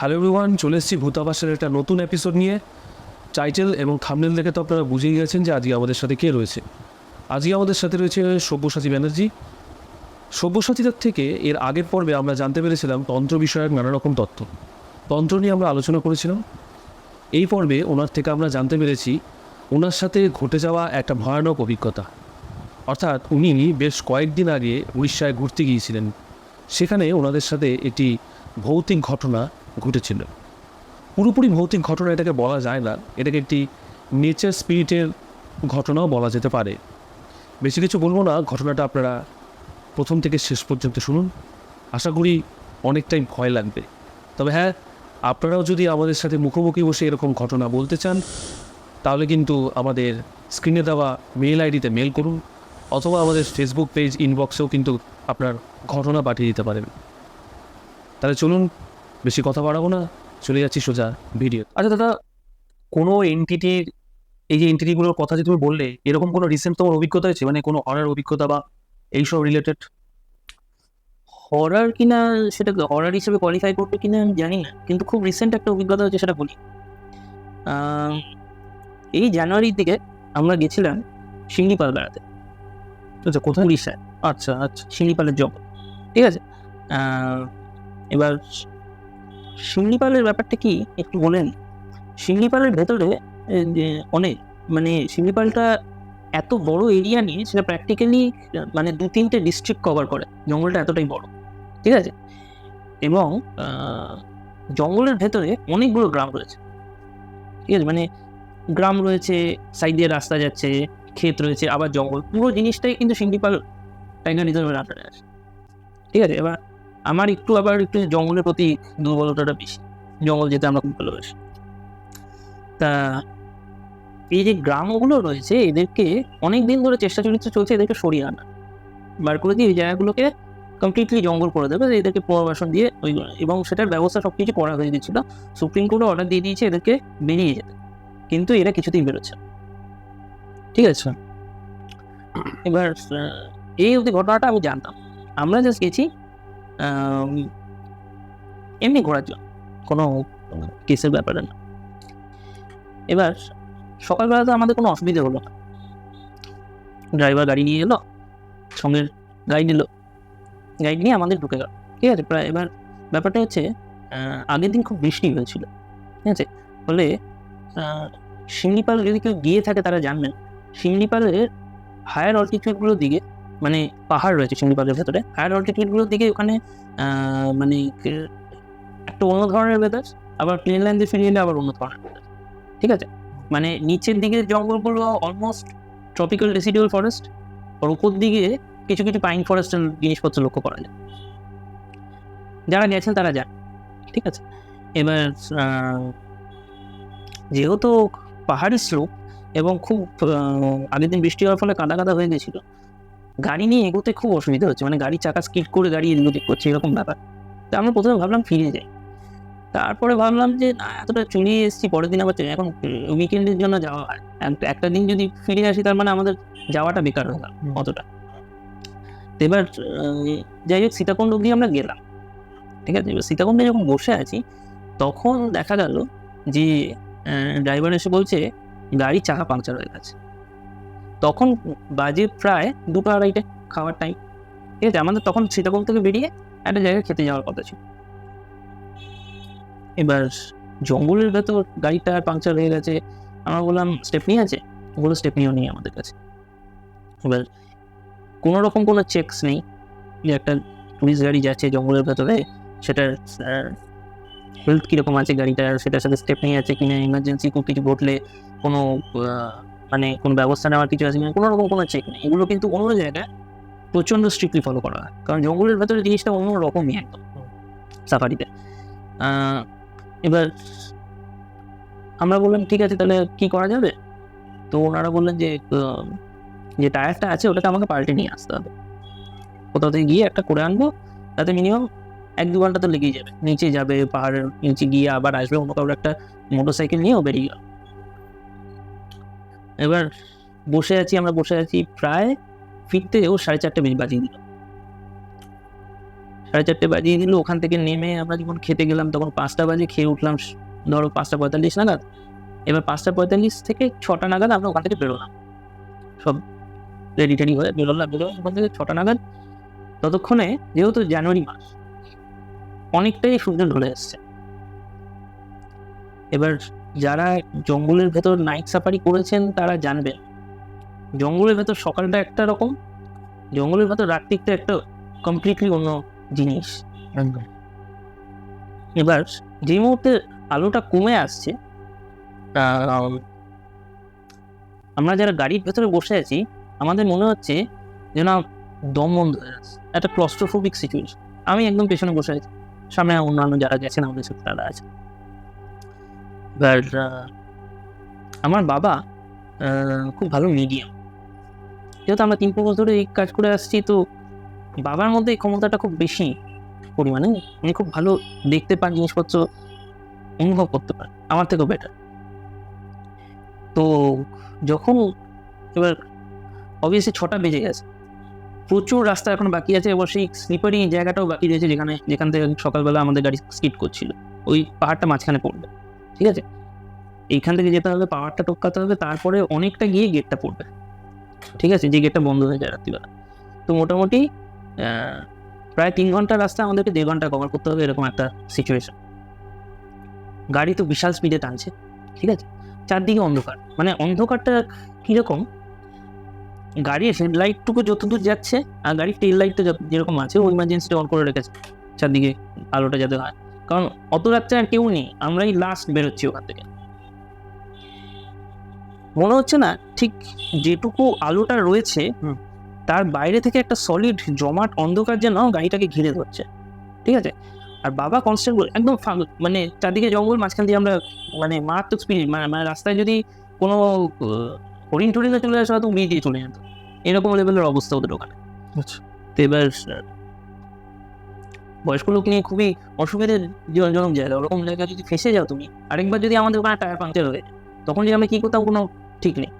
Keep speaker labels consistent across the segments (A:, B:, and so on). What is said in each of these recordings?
A: Hello everyone চলে এসেছি ভূতাবাসের একটা নতুন এপিসোড নিয়ে। টাইটেল এবং থামনেল দেখে তো আপনারা বুঝেই গেছেন যে আজকে আমাদের সাথে কে রয়েছে। আজকে আমাদের সাথে রয়েছে সব্যসাচী ব্যানার্জি। সব্যসাচীদের থেকে এর আগের পর্বে আমরা জানতে পেরেছিলাম তন্ত্র বিষয়ক নানা রকম তথ্য। তন্ত্র নিয়ে আমরা আলোচনা করেছিলাম। এই পর্বে ওনার থেকে আমরা জানতে পেরেছি ওনার সাথে ঘটে যাওয়া একটা ভয়ানক অভিজ্ঞতা। অর্থাৎ উনি বেশ কয়েকদিন আগে উড়িষ্যায় ঘুরতে গিয়েছিলেন। সেখানে ওনাদের সাথে একটি ভৌতিক ঘটনা ঘটেছিল। পুরোপুরি ভৌতিক ঘটনা এটাকে বলা যায় না। এটাকে একটি নেচার স্পিরিটের ঘটনাও বলা যেতে পারে। বেশি কিছু বলব না। ঘটনাটা আপনারা প্রথম থেকে শেষ পর্যন্ত শুনুন। আশা করি অনেকটাই ভয় লাগবে। তবে হ্যাঁ আপনারাও যদি আমাদের সাথে মুখোমুখি বসে এরকম ঘটনা বলতে চান, তাহলে কিন্তু আমাদের স্ক্রিনে দেওয়া মেল আইডিতে মেল করুন, অথবা আমাদের ফেসবুক পেজ ইনবক্সেও কিন্তু আপনার ঘটনা পাঠিয়ে দিতে পারেন। তাহলে চলুন বেশি কথা বাড়াবো না চলে যাচ্ছি সোজা ভিডিও। আচ্ছা দাদা কোনো এনটিটির এই যে এনটিটিগুলোর কথা যে তুমি বললে এরকম কোনো রিসেন্ট তোমার অভিজ্ঞতা হয়েছে? মানে কোনো হরার অভিজ্ঞতা বা এইসব রিলেটেড
B: হরার কিনা সেটা হরার হিসেবে কোয়ালিফাই করবে কিনা আমি জানি না কিন্তু খুব রিসেন্ট একটা অভিজ্ঞতা হচ্ছে সেটা বলি। এই জানুয়ারির দিকে আমরা গেছিলাম শিংলিপাল বেড়াতে
A: আচ্ছা কোথায়?
B: উড়িষ্যায়।
A: আচ্ছা আচ্ছা।
B: শিংলিপালের জঙ্গল। ঠিক আছে? এবার শিংলিপালের ব্যাপারটা কি একটু বলেন? শিংলিপালের ভেতরে অনেক মানে শিংলিপালটা এত বড় এরিয়া নিয়ে সেটা প্র্যাকটিক্যালি মানে দু তিনটে ডিস্ট্রিক্ট কভার করে। জঙ্গলটা এতটাই বড়। ঠিক আছে? এবং জঙ্গলের ভেতরে অনেকগুলো গ্রাম রয়েছে। ঠিক আছে? মানে গ্রাম রয়েছে সাইড দিয়ে রাস্তা যাচ্ছে, ক্ষেত রয়েছে, আবার জঙ্গল। পুরো জিনিসটাই কিন্তু শিংলিপাল টাইগার রিজার্ভের আন্ডারে আছে ঠিক আছে? এবার আমার একটু আবার একটু জঙ্গলের প্রতি দুর্বলতাটা বেশি। জঙ্গল যেতে আমরা খুব ভালোবাসি। তা এই যে গ্রামগুলো রয়েছে, এদেরকে অনেক দিন ধরে চেষ্টা চরিত্র চলছে এদেরকে সরিয়ে আনা। বার করে দিয়ে এই জায়গাগুলোকে কমপ্লিটলি জঙ্গল করে দেবে এদেরকে পুনর্বাসন দিয়ে ওই এবং সেটার ব্যবস্থা সব কিছু করা হয়ে দিয়েছিল সুপ্রিম কোর্টও অর্ডার দিয়ে দিয়েছে এদেরকে বেরিয়ে যেতে। কিন্তু এরা কিছুতেই বেরোচ্ছে ঠিক আছে? এবার এই অবধি ঘটনাটা আমি জানতাম। আমরা জাস্ট গেছি এমনি ঘোরার জন্য। কোনো কেসের ব্যাপারে না। এবার সকালবেলা তো আমাদের কোনো অসুবিধা হলো না। ড্রাইভার গাড়ি নিয়ে এলো, সঙ্গে গাইড নিল। গাইড নিয়ে আমাদের ঢুকে গেল। ঠিক আছে, প্রায় এবার ব্যাপারটা হচ্ছে আগের দিন খুব বৃষ্টি হয়েছিল। ঠিক আছে, ফলে শিমলিপাল যদি কেউ গিয়ে থাকে তারা জানবেন। শিমলিপালের হায়ার অল্টিটিউডগুলোর দিকে মানে পাহাড় রয়েছে শিমলিপালের ভেতরে। হায়ার অল্টিটিউডগুলোর দিকে ওখানে মানে একটা অন্য ধরনের ওয়েদার আবার প্লেন লাইন দিয়ে ফিরিয়ে আবার অন্য ধরনের। ঠিক আছে? মানে নিচের দিকে জঙ্গলগুলো অলমোস্ট ট্রপিক্যাল রেসিডিউল ফরেস্ট আর উপর দিকে কিছু কিছু পাইন ফরেস্টের জিনিসপত্র লক্ষ্য করা যায়। যারা গেছেন তারা যান। ঠিক আছে? এবার যেহেতু পাহাড়ি স্লোপ এবং খুব আগের দিন বৃষ্টি হওয়ার ফলে কাদা কাদা হয়ে গেছিল গাড়ি নিয়ে এগোতে খুব অসুবিধা হচ্ছে। মানে গাড়ির চাকা স্কিড করে গাড়ি এদিক ওদিক করছে এরকম ব্যাপার। তা আমরা প্রথমে ভাবলাম ফিরে যাই। তারপরে ভাবলাম যে না এতটা চলে এসেছি পরের দিন আবার চলে- এখন উইকেন্ডের জন্য যাওয়া হয়। একটা দিন যদি ফিরে আসি তার মানে আমাদের যাওয়াটা বেকার হয়ে গেল অতটা। তো এবার যাই হোক সীতাকুণ্ড অব্দি আমরা গেলাম। ঠিক আছে? এবার সীতাকুণ্ডে যখন বসে আছি তখন দেখা গেল যে ড্রাইভার এসে বলছে গাড়ির চাকা পাংচার হয়ে গেছে। তখন বাজে প্রায় দুটো আড়াইটে খাওয়ার টাইম ঠিক আছে, আমাদের তখন সীতাকুণ্ড থেকে বেরিয়ে একটা জায়গায় খেতে যাওয়ার কথা ছিল। এবার জঙ্গলের ভেতর গাড়িটা পাংচার হয়ে গেছে। আমরা বললাম স্টেপনি আছে? ওগুলো স্টেপনিও নেই আমাদের কাছে। এবার কোনো রকম কোনো চেকস নেই যে একটা টুরিস্ট গাড়ি যাচ্ছে জঙ্গলের ভেতরে। সেটার হেলথ কীরকম আছে গাড়িটার? সেটার সাথে স্টেপ নেই আছে কিনা? ইমার্জেন্সি কিছু ঘটলে কোনো মানে কোনো ব্যবস্থা নেওয়ার কিছু আছে কিনা, কোনো রকম কোনো চেক নেই। এগুলো কিন্তু অন্য জায়গায় প্রচণ্ড স্ট্রিক্টলি ফলো করা হয়। কারণ জঙ্গলের ভেতরে জিনিসটা অন্য রকমই একদম সাফারিতে এবার আমরা বললাম, ঠিক আছে, তাহলে কি করা যাবে? তো ওনারা বললেন যে যে টায়ারটা আছে, ওটাকে আমাকে পাল্টে নিয়ে আসতে হবে। কোথাও থেকে গিয়ে একটা করে আনব, তাতে মিনিমাম এক দু ঘণ্টা তো লেগেই যাবে। নিচে যাবে, পাহাড়ের নিচে গিয়ে আবার আসবে, অন্য কারোর একটা মোটর সাইকেল নিয়েও বেরিয়ে গেল এবার বসে আছি, আমরা বসে আছি প্রায় ফিরতেও সাড়ে চারটে বেজে বাজিয়ে দিল। সাড়ে চারটে বাজিয়ে দিল, ওখান থেকে নেমে আমরা যখন খেতে গেলাম, তখন পাঁচটা বাজে, খেয়ে উঠলাম, ধরো পাঁচটা পঁয়তাল্লিশ নাগাদ। এবার পাঁচটা পঁয়তাল্লিশ থেকে ছটা নাগাদ আমরা ওখান থেকে বেরোলাম। সব রেডি টেডি হয়ে বেরোলাম বেরোলাম, ওখান থেকে ছটা নাগাদ। ততক্ষণে যেহেতু জানুয়ারি মাস, অনেকটাই সূর্য ঢলে এসছে। এবার যারা জঙ্গলের ভেতর নাইট সাফারি করেছেন তারা জানবেন জঙ্গলের ভেতর সকালটা একটা রকম জঙ্গলের ভেতর রাত্রিটা একটা কমপ্লিটলি অন্য জিনিস।
A: একদম।
B: এবার যে মুহূর্তে আলোটা কমে আসছে আমরা যারা গাড়ির ভেতরে বসে আছি আমাদের মনে হচ্ছে যেন দম বন্ধ হয়ে যাচ্ছে। একটা ক্লস্ট্রোফোবিক সিচুয়েশন আমি একদম পেছনে বসে আছি। সামনে অন্যান্য যারা গেছেন আমাদের সাথে তারা আছে। এবার আমার বাবা খুব ভালো মিডিয়াম যেহেতু আমরা তিন বছর ধরে এই কাজ করে আসছি, তো বাবার মধ্যে এই ক্ষমতাটা খুব বেশি পরিমাণে উনি খুব ভালো দেখতে পান জিনিসপত্র অনুভব করতে পারেন আমার থেকেও বেটার তো যখন এবার অবভিয়াসলি ছটা বেজে গেছে, প্রচুর রাস্তা এখন বাকি আছে, এবার সেই স্লিপারি জায়গাটাও বাকি রয়েছে যেখানে, যেখান থেকে সকালবেলা আমাদের গাড়ি স্কিড করছিল, ওই পাহাড়টা মাঝখানে পড়বে। ঠিক আছে? এইখান থেকে যেতে হবে, পাওয়ারটা টপকাতে হবে, তারপরে অনেকটা গিয়ে গেটটা পড়বে। ঠিক আছে? যে গেটটা বন্ধ হয়ে যায় রাত্রিবেলা। তো মোটামুটি প্রায় তিন ঘণ্টা রাস্তা আমাদেরকে দেড় ঘণ্টা কভার করতে হবে এরকম একটা সিচুয়েশন গাড়ি তো বিশাল স্পিডে টানছে, ঠিক আছে? চারদিকে অন্ধকার। মানে অন্ধকারটা কীরকম? গাড়ির হেডলাইটটুকু যতদূর যাচ্ছে, আর গাড়ির টেল লাইটটা যেরকম আছে, ও ইমার্জেন্সিটা অন করে রেখেছে, চারদিকে আলোটা যাতে হয়। কারণ অত রাত্রে আর কেউ নেই আমরাই লাস্ট বেরোচ্ছি ওখান থেকে। মনে হচ্ছে না ঠিক যেটুকু আলোটা রয়েছে তার বাইরে থেকে একটা সলিড জমাট অন্ধকার যেন গাড়িটাকে ঘিরে ধরছে। ঠিক আছে? আর বাবা কনস্টেবল একদম ফাঁক মানে চারদিকে জঙ্গল মাঝখান দিয়ে আমরা মানে মারাত্মক স্পিড মানে মানে রাস্তায় যদি কোনো হরিণ টরিনে চলে আসে হয়তো উড়িয়ে দিয়ে চলে যেত। এরকম লেভেলের অবস্থা ওদের ওখানে।
A: আচ্ছা।
B: তো এবার বয়স্ক লোক নিয়ে খুবই অসুবিধার জনক জায়গা ওরকম জায়গায় যদি ফেসে যাও তুমি আরেকবার যদি আমাদের ওখানে টায়ার পাংচার হয়ে যায় তখন যে আমরা কী করতাম কোনো ঠিক নেই।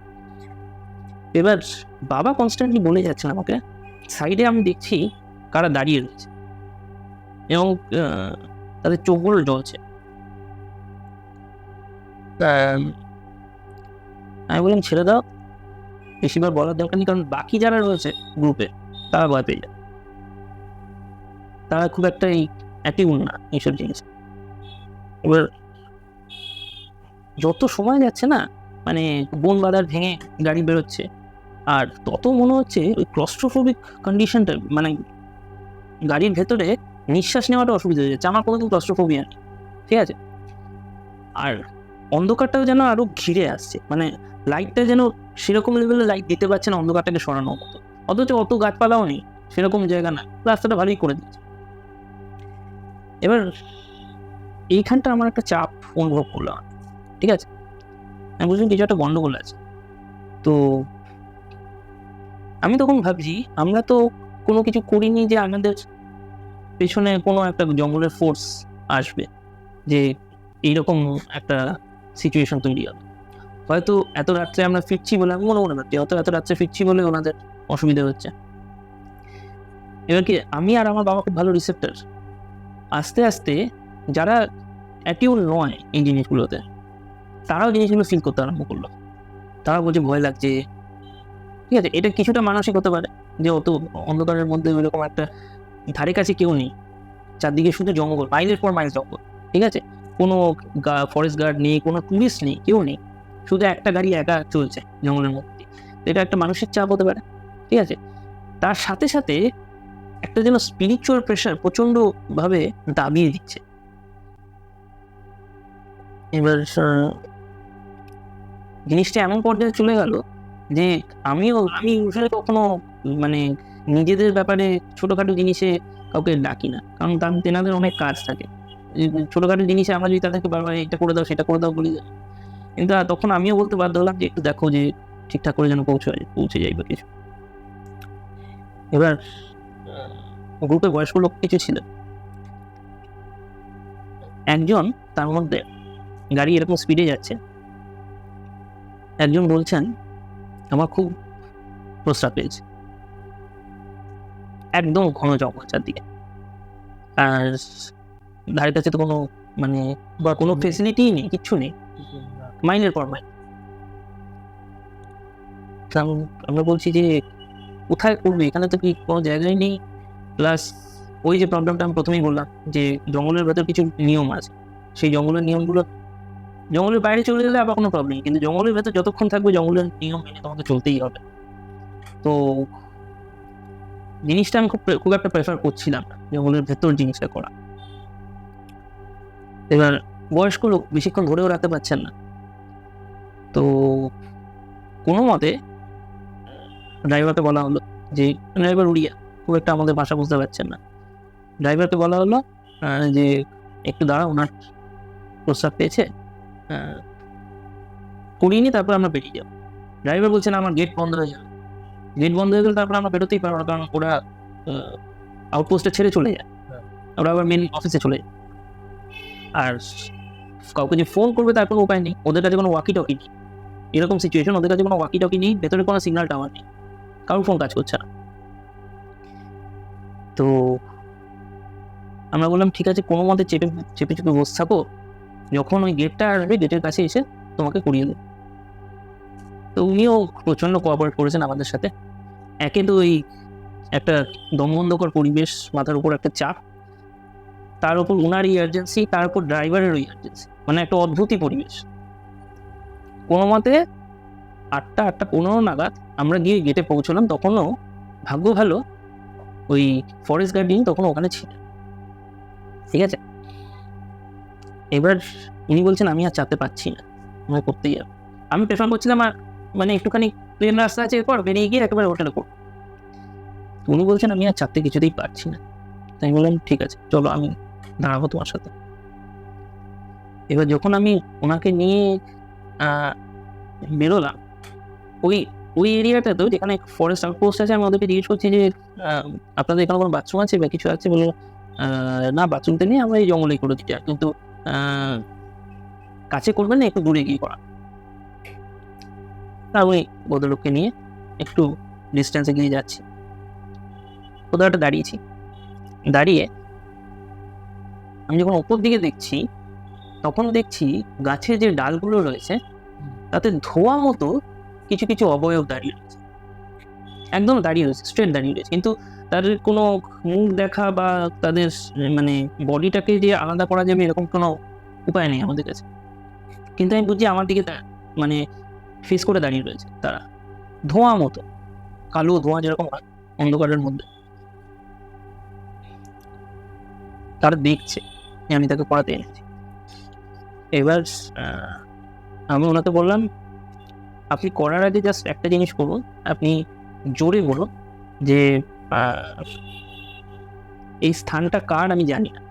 B: এবার বাবা কনস্ট্যান্টলি বলে যাচ্ছেন আমাকে সাইডে আমি দেখছি কারা দাঁড়িয়ে রয়েছে এবং তাদের চোখগুলো জ্বলছে। আমি বললাম ছেড়ে দাও। বেশিবার বলার দরকার নেই কারণ বাকি যারা রয়েছে গ্রুপে তারা ভয় পেয়ে যায় তারা খুব একটা এই অ্যাক্টিভ না এইসব জিনিস। এবার যত সময় যাচ্ছে না মানে বন বাদার ভেঙে গাড়ি বেরোচ্ছে, আর তত মনে হচ্ছে ওই ক্লস্ট্রোফোবিক কন্ডিশনটা মানে গাড়ির ভেতরে নিঃশ্বাস নেওয়াটা অসুবিধা হয়ে যাচ্ছে। আমার কোনোদিন ক্লস্ট্রোফোবিয়া নেই, ঠিক আছে? আর অন্ধকারটাও যেন আরও ঘিরে আসছে মানে লাইটটা যেন সেরকম লেভেলে লাইট দিতে পারছে না অন্ধকারটাকে সরানোর মতো। অথচ অত গাছপালাও নেই, সেরকম জায়গা না। রাস্তাটা ভালোই করে দিচ্ছে এবার এইখানটা আমার একটা চাপ অনুভব করলাম ঠিক আছে? আমি বুঝলাম কিছু একটা গন্ডগোল আছে। তো আমি তখন ভাবছি, আমরা তো কোনো কিছু করিনি যে আমাদের পেছনে কোনো একটা জঙ্গলের ফোর্স আসবে, যে এইরকম একটা সিচুয়েশন তৈরি হবে। হয়তো এত রাত্রে আমরা ফিরছি বলে আমি মনে মনে ভাবছি, হয়তো এত রাত্রে ফিরছি বলে ওনাদের অসুবিধা হচ্ছে। এবার কি, আমি আর আমার বাবা খুব ভালো রিসেপ্টার আস্তে আস্তে যারা অ্যাটিউন নয় এই জিনিসগুলোতে, তারাও জিনিসগুলো ফিল করতে আরম্ভ করল। তারা বলছে ভয় লাগছে। ঠিক আছে, এটা কিছুটা মানসিক হতে পারে। যে অত অন্ধকারের মধ্যে ওইরকম একটা ধারে কাছে কেউ নেই, চারদিকে শুধু জঙ্গল মাইলের পর মাইল জঙ্গল। ঠিক আছে? কোনো ফরেস্ট গার্ড নেই, কোনো টুরিস্ট নেই, কেউ নেই। শুধু একটা গাড়ি একা চলছে জঙ্গলের মধ্যে এটা একটা মানুষের চাপ হতে পারে। ঠিক আছে? তার সাথে সাথে একটা যেন স্পিরিচুয়াল প্রেশার প্রচণ্ডভাবে দাবিয়ে দিচ্ছে। এবার জিনিসটা এমন পর্যায়ে চলে গেল যে আমিও, আমি উঠে কখনো মানে নিজেদের ব্যাপারে ছোটোখাটো জিনিসে কাউকে ডাকি না। কারণ তার তেনাদের অনেক কাজ থাকে। ছোটোখাটো জিনিসে আমরা যদি তাদেরকে বারবার এটা করে দাও, সেটা করে দাও বলি। কিন্তু তখন আমিও বলতে বাধ্য হলাম যে একটু দেখো যে ঠিকঠাক করে যেন পৌঁছে পৌঁছে যাই বা কিছু। এবার গ্রুপে বয়স্ক লোক কিছু ছিল। একজন তার মধ্যে গাড়ি এরকম স্পিডে যাচ্ছে। একজন বলছেন আমার খুব প্রস্রাব পেয়েছে। একদম ঘন জঙ্গল চারদিকে। আর ধারে কাছে তো কোনো মানে বা কোনো ফেসিলিটিই নেই কিচ্ছু নেই। মাইনের পর মাইন আমরা বলছি যে কোথায় করবে? এখানে তো কি কোনো জায়গায় নেই। প্লাস ওই যে প্রবলেমটা আমি প্রথমেই বললাম যে জঙ্গলের ভেতর কিছু নিয়ম আছে। সেই জঙ্গলের নিয়মগুলো, জঙ্গলের বাইরে চলে গেলে আবার কোনো প্রবলেম কিন্তু জঙ্গলের ভেতর যতক্ষণ থাকবে জঙ্গলের নিয়ম মেনে তোমাকে চলতেই হবে। তো জিনিসটা আমি খুব খুব একটা প্রেফার করছিলাম জঙ্গলের ভেতর জিনিসটা করা। এবার বয়স্ক লোক বেশিক্ষণ ধরেও রাখতে পারছেন না। তো কোনো মতে ড্রাইভারকে বলা হলো যে ড্রাইভার উড়িয়া খুব একটা আমাদের ভাষা বুঝতে পারছেন না। ড্রাইভারকে বলা হলো যে একটু দাঁড়া ওনার প্রস্তাব পেয়েছে করিয়ে নিই তারপর আমরা বেরিয়ে যাব। ড্রাইভার বলছেন আমার গেট বন্ধ হয়ে যাবে। গেট বন্ধ হয়ে গেলে তারপর আমরা বেরোতেই পারব না কারণ ওরা আউটপোস্টে ছেড়ে চলে যায়। ওরা আবার মেন অফিসে চলে যায় আর কাউকে যে ফোন করবে তার কোনো উপায় নেই। ওদের কাছে কোনো ওয়াকি টকি নেই। এরকম সিচুয়েশন ওদের কাছে কোনো ওয়াকি টকি নেই ভেতরে কোনো সিগন্যাল টাওয়ার নেই। কারোর ফোন কাজ করছে না। তো আমরা বললাম, ঠিক আছে, কোনো মতে চেপে চেপে চেপে বসে থাকো। যখন ওই গেটটা আসবে গেটের কাছে এসে তোমাকে করিয়ে দেবে। তো উনিও প্রচণ্ড কোঅপারেট করেছেন আমাদের সাথে। একে তো ওই একটা দমবন্ধকর পরিবেশ মাথার উপর একটা চাপ। তার উপর ওনার ইমার্জেন্সি তার উপর ড্রাইভারের ওই ইমার্জেন্সি মানে একটা অদ্ভুতই পরিবেশ। কোনো মতে আটটা আটটা পনেরো নাগাদ আমরা গিয়ে গেটে পৌঁছলাম, তখনও ভাগ্য ভালো ওই ফরেস্ট গার্ডিয়ান তখন ওখানে ছিলেন ঠিক আছে? এবার উনি বলছেন, আমি আর চাপতে পারছি না। আমার করতেই হবে। আমি প্রেফার করছিলাম আর মানে একটুখানি প্লেন রাস্তা আছে, এরপর বেরিয়ে গিয়ে একেবারে হোটেলে করব উনি বলছেন, আমি আর চাপতে কিছুতেই পারছি না। তাই আমি বললাম, ঠিক আছে, চলো আমি দাঁড়াবো তোমার সাথে। এবার যখন আমি ওনাকে নিয়ে বেরোলাম, ওই ওই এরিয়াটাতেও যেখানে ফরেস্ট আউটপোস্ট আছে, আমি ওদেরকে জিজ্ঞেস করছি যে আপনাদের এখানে কোনো বাথরুম আছে বা কিছু আছে? বলল না বাথরুমতে নিয়ে আমরা এই জঙ্গলেই করে দিচ্ছি কিন্তু কাছে করবেন না, একটু দূরে গিয়ে করা তা ওই ভদ্রলোককে নিয়ে একটু ডিস্টেন্সে গিয়ে যাচ্ছি। কোথাও একটা দাঁড়িয়েছি। দাঁড়িয়ে আমি যখন ওপর দিকে দেখছি, তখন দেখছি গাছের যে ডালগুলো রয়েছে, তাতে ধোয়া মতো কিছু কিছু অবয়ব দাঁড়িয়ে রয়েছে। একদম দাঁড়িয়ে রয়েছে স্ট্রেট দাঁড়িয়ে রয়েছে। কিন্তু তাদের কোনো মুখ দেখা বা তাদের মানে বডিটাকে যে আলাদা করা যাবে এরকম কোনো উপায় নেই আমাদের কাছে। কিন্তু আমি বুঝছি আমার দিকে মানে ফেস করে দাঁড়িয়ে রয়েছে তারা। ধোঁয়া মতো, কালো ধোঁয়া যেরকম অন্ধকারের মধ্যে। তারা দেখছে আমি তাকে পড়াতে এনেছি। এবার আমি ওনাকে বললাম আপনি করার আগে জাস্ট একটা জিনিস করুন, আপনি জোরে বলুন যে এই স্থানটা কার আমি জানি না।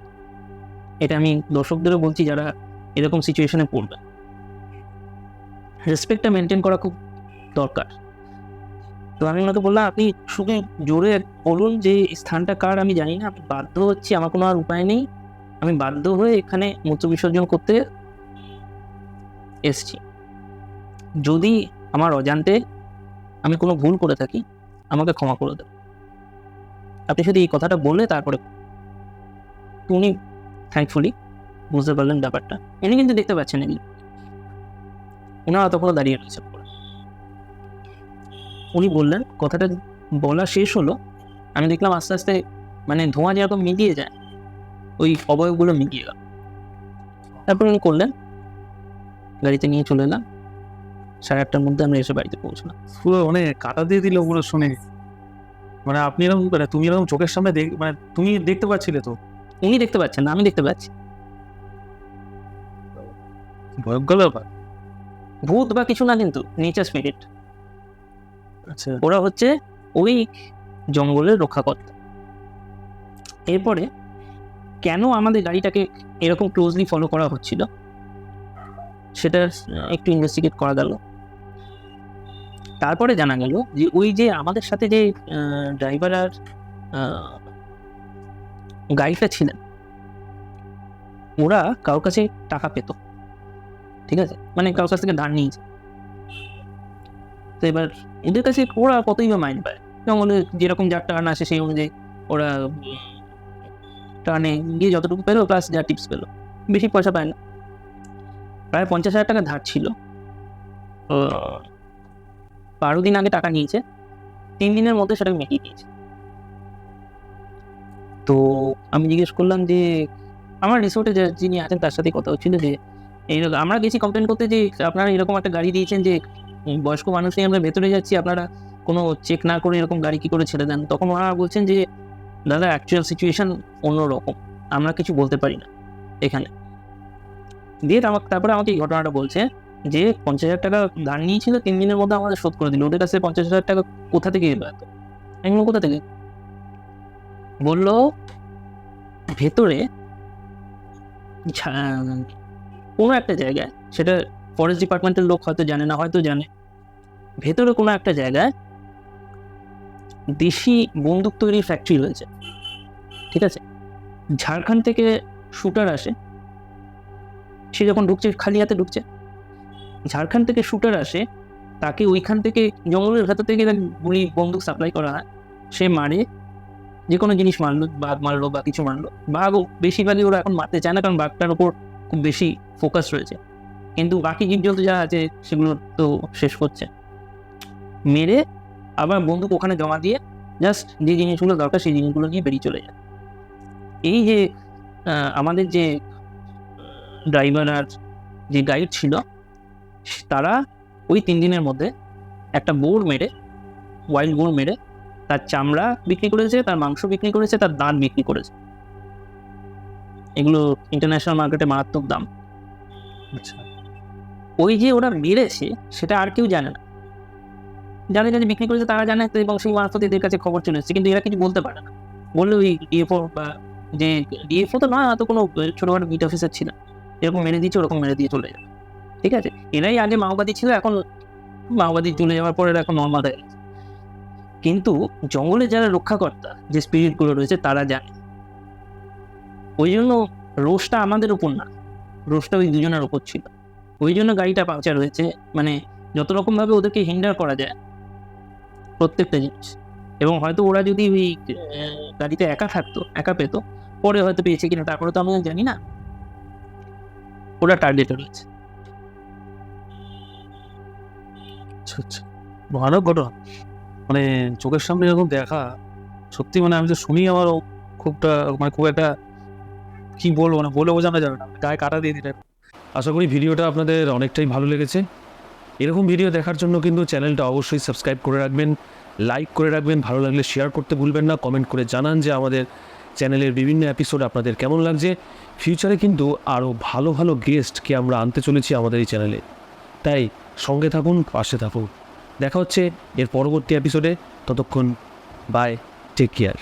B: এটা আমি দর্শকদেরও বলছি যারা এরকম সিচুয়েশনে পড়বে। রেসপেক্টটা মেনটেন করা খুব দরকার। তো আমি ওনাকে বললাম, আপনি শুধু জোরে বলুন যে স্থানটা কার আমি জানি না, আমি বাধ্য হচ্ছি, আমার কোনো আর উপায় নেই। আমি বাধ্য হয়ে এখানে মূত্র বিসর্জন করতে এসছি। যদি আমার অজান্তে আমি কোনো ভুল করে থাকি, আমাকে ক্ষমা করে দেবেন আপনি শুধু এই কথাটা বললে তারপরে উনি থ্যাঙ্কফুলি বুঝতে পারলেন ব্যাপারটা। উনি কিন্তু দেখতে পাচ্ছেন এগুলো ওনারা তখনও দাঁড়িয়ে রয়েছে। উনি বললেন, কথাটা বলা শেষ হলো। আমি দেখলাম আস্তে আস্তে মানে ধোঁয়া যেরকম মিলিয়ে যায়, ওই অবয়বগুলো মিলিয়ে গেল। তারপর উনি করলেন, গাড়িতে নিয়ে চলে এলাম। সাড়ে আটটার মধ্যে আমরা এসে বাড়িতে পৌঁছলাম।
A: পুরো মানে কাটা দিয়ে দিল ওগুলো শুনে। মানে আপনি এরকম মানে তুমি এরকম চোখের সামনে দেখ মানে তুমি দেখতে পাচ্ছিলে তো?
B: উনি দেখতে পাচ্ছেন না আমি দেখতে পাচ্ছি।
A: ভয়ঙ্কর ব্যাপার।
B: ভূত বা কিছু না কিন্তু নেচার স্পিরিট
A: আচ্ছা।
B: ওরা হচ্ছে ওই জঙ্গলের রক্ষাকর্তা। এরপরে কেন আমাদের গাড়িটাকে এরকম ক্লোজলি ফলো করা হচ্ছিল? সেটা একটু ইনভেস্টিগেট করা গেল। তারপরে জানা গেল যে ওই যে আমাদের সাথে যে ড্রাইভার আর গাড়িটা ছিলেন, ওরা কারোর কাছে টাকা পেত, ঠিক আছে? মানে কারোর কাছ থেকে ধার নিয়েছে। তো এবার ওদের কাছে ওরা কতই বা মাইন পায়? জঙ্গলে যেরকম যার টার্ন আসে সেই অনুযায়ী ওরা টার্নে গিয়ে যতটুকু পেল প্লাস যা টিপস পেল। বেশি পয়সা পায় না। প্রায় পঞ্চাশ হাজার টাকা ধার ছিল। বারো দিন আগে টাকা নিয়েছে, তিন দিনের মধ্যে সেটা মিটিয়ে দিয়েছে। তো আমি জিজ্ঞেস করলাম যে, আমার রিসোর্টে যিনি আছেন তার সাথে কথা হচ্ছিল যে এইরকম আমরা গেছি কমপ্লেন করতে যে, আপনারা এরকম একটা গাড়ি দিয়েছেন যে বয়স্ক মানুষ নিয়ে আমরা ভেতরে যাচ্ছি, আপনারা কোনো চেক না করে এরকম গাড়ি কী করে ছেড়ে দেন? তখন ওনারা বলছেন যে, দাদা অ্যাকচুয়াল সিচুয়েশন অন্যরকম, আমরা কিছু বলতে পারি না এখানে। দিয়ে আমাকে তারপরে আমাকে এই ঘটনাটা বলছে যে পঞ্চাশ হাজার টাকা ধার নিয়েছিল তিন দিনের মধ্যে আমাদের শোধ করে দিল। ওদের কাছে পঞ্চাশ হাজার টাকা কোথা থেকে এলো এত? কোথা থেকে? বলল, ভেতরে কোনো একটা জায়গায়, সেটা ফরেস্ট ডিপার্টমেন্টের লোক হয়তো জানে না, হয়তো জানে। ভেতরে কোনো একটা জায়গায় দেশি বন্দুক তৈরির ফ্যাক্টরি রয়েছে। ঠিক আছে? ঝাড়খণ্ড থেকে শুটার আসে। সে যখন ঢুকছে, খালি হাতে ঢুকছে। ঝাড়খণ্ড থেকে শুটার আসে, তাকে ওইখান থেকে জঙ্গলের ভেতর থেকে গুলি বন্দুক সাপ্লাই করা হয়। সে মারে যে কোনো জিনিস মারলো, বাঘ মারলো বা কিছু মারলো। বাঘও বেশিরভাগই ওরা এখন মারতে চায় না, কারণ বাঘটার ওপর খুব বেশি ফোকাস রয়েছে। কিন্তু বাকি জীবজন্তু যা আছে, সেগুলো তো শেষ করছে মেরে আবার বন্দুক ওখানে জমা দিয়ে জাস্ট যে জিনিসগুলো দরকার, সেই জিনিসগুলো নিয়ে বেরিয়ে চলে যায়। এই যে আমাদের যে ড্রাইভার আর যে গাইড ছিল তারা ওই তিন দিনের মধ্যে একটা বোর মেরে ওয়াইল্ড বোর মেরে তার চামড়া বিক্রি করেছে তার মাংস বিক্রি করেছে তার দাঁত বিক্রি করেছে। এগুলো ইন্টারন্যাশনাল মার্কেটে মারাত্মক দাম।
A: আচ্ছা।
B: ওই যে ওরা মেরেছে সেটা আর কেউ জানে না। যাদের কাছে বিক্রি করেছে তারা জানে এবং সেই মারফত এদের কাছে খবর চলে এসেছে কিন্তু এরা কিছু বলতে পারে না। বললে ওই ডিএফও বা যে ডিএফও তো নয় হয়তো কোনো ছোটোখাটো মিট অফিসার ছিল। এরকম মেরে দিয়েছে ওরকম মেরে দিয়ে চলে যাবে। ঠিক আছে? এরাই আগে মাওবাদী ছিল, এখন মাওবাদী চলে যাওয়ার পর এখন নর্মাল হয়ে গেছে। কিন্তু জঙ্গলে যারা রক্ষাকর্তা, যে স্পিরিটগুলো রয়েছে, তারা জানে। ওই জন্য রোষটা আমাদের উপর না, রোষটা ওই দুজনের ওপর ছিল। ওই জন্য গাড়িটা পাংচার হয়েছে মানে যত রকমভাবে ওদেরকে হিন্ডার করা যায়, প্রত্যেকটা জিনিস। এবং হয়তো ওরা যদি ওই গাড়িতে একা থাকতো, একা পেতো, পরে হয়তো পেয়েছে কিনা, তারপরে তো আমি জানি না। ওরা টার্গেটে রয়েছে
A: আচ্ছা আচ্ছা। ভয়ানক ঘটনা। মানে চোখের সামনে যখন দেখা, সত্যি মানে আমি তো শুনি আমার খুবটা মানে খুব একটা কি বলব মানে বলে বোঝানো যাবে না। গায়ে কাটা দিয়ে দিলে। আশা করি ভিডিওটা আপনাদের অনেকটাই ভালো লেগেছে। এরকম ভিডিও দেখার জন্য কিন্তু চ্যানেলটা অবশ্যই সাবস্ক্রাইব করে রাখবেন, লাইক করে রাখবেন, ভালো লাগলে শেয়ার করতে ভুলবেন না, কমেন্ট করে জানান যে আমাদের চ্যানেলের বিভিন্ন এপিসোড আপনাদের কেমন লাগছে। ফিউচারে কিন্তু আরও ভালো ভালো গেস্টকে আমরা আনতে চলেছি আমাদের এই চ্যানেলে। তাই সঙ্গে থাকুন পাশে থাকুন। দেখা হচ্ছে এর পরবর্তী এপিসোডে ততক্ষণ বাই টেক কেয়ার